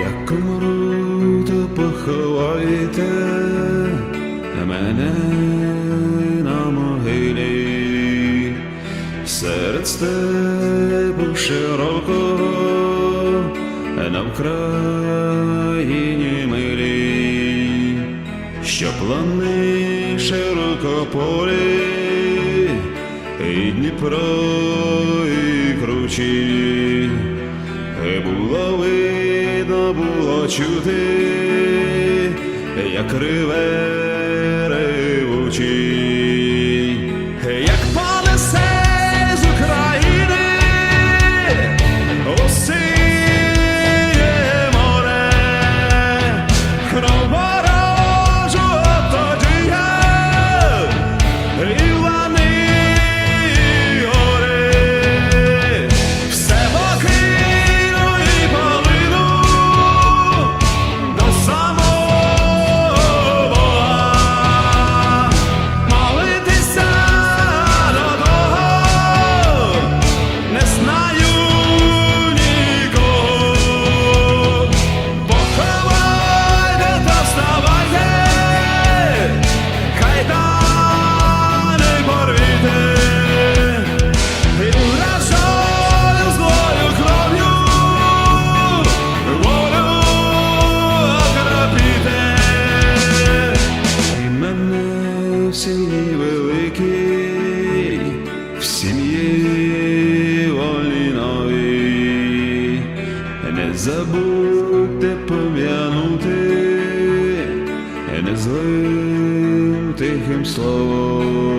Як умру, то поховайте мене на могилі. Серед степу широкого на Вкраїні милі, що плани широкополі, і Дніпро, і кручі, і було видно, було чути, як риве ревучий, в сім'ї вольній новій, не забудьте пом'янути, не злим тихим словом.